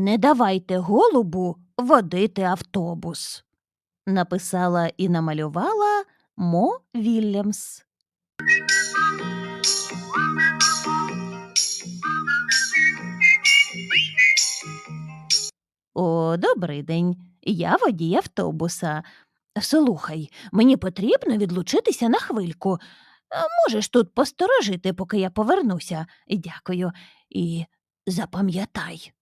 Не давайте голубу водити автобус. Написала і намалювала Мо Вільямс. О, добрий день. Я водій автобуса. Слухай, мені потрібно відлучитися на хвильку. Можеш тут посторожити, поки я повернуся. Дякую. І запам'ятай.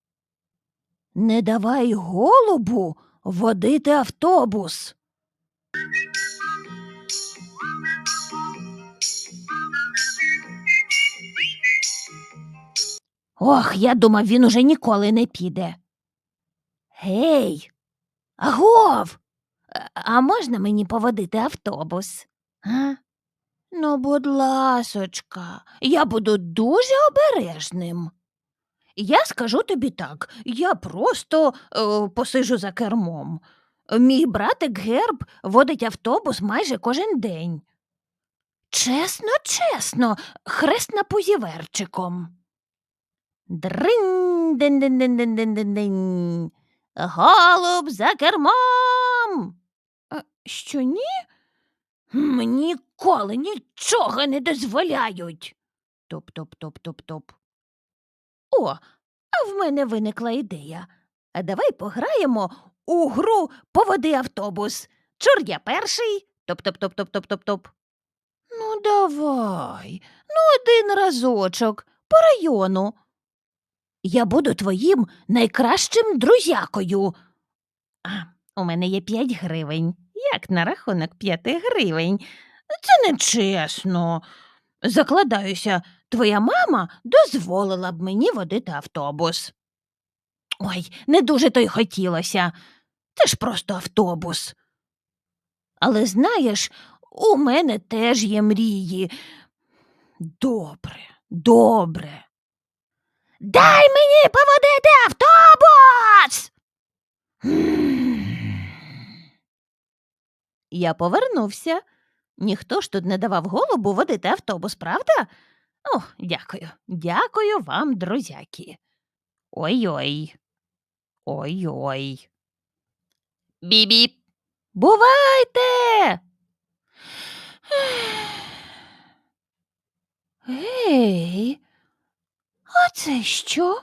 Не давай голубу водити автобус. Ох, я думав, він уже ніколи не піде. Гей, агов! А- можна мені поводити автобус? А? Ну, будь ласочка, я буду дуже обережним. Я скажу тобі так, я просто е, посижу за кермом. Мій братик Герб водить автобус майже кожен день. Чесно, чесно, хрест на пузіверчиком. Дринь дин дин дин дин дин дин дин Голуб за кермом. А, що ні? Ніколи нічого не дозволяють. Топ-топ-топ-топ-топ. О, а в мене виникла ідея. А давай пограємо у гру поводи автобус. Чур я перший. Топ-топ-топ-топ-топ-топ-топ. Ну, давай. Ну, один разочок по району. Я буду твоїм найкращим друзякою. А, у мене є п'ять гривень. Як на рахунок п'яти гривень? Це нечесно. Закладаюся, твоя мама дозволила б мені водити автобус. Ой, не дуже то й хотілося. Це ж просто автобус. Але знаєш, у мене теж є мрії. Добре, добре. Дай мені поводити автобус. Я повернувся. Ніхто ж тут не давав голубу водити автобус, правда? О, дякую. Дякую вам, друзяки. Ой-ой. Ой-ой. Бібіп. Бувайте. Гей, а це що?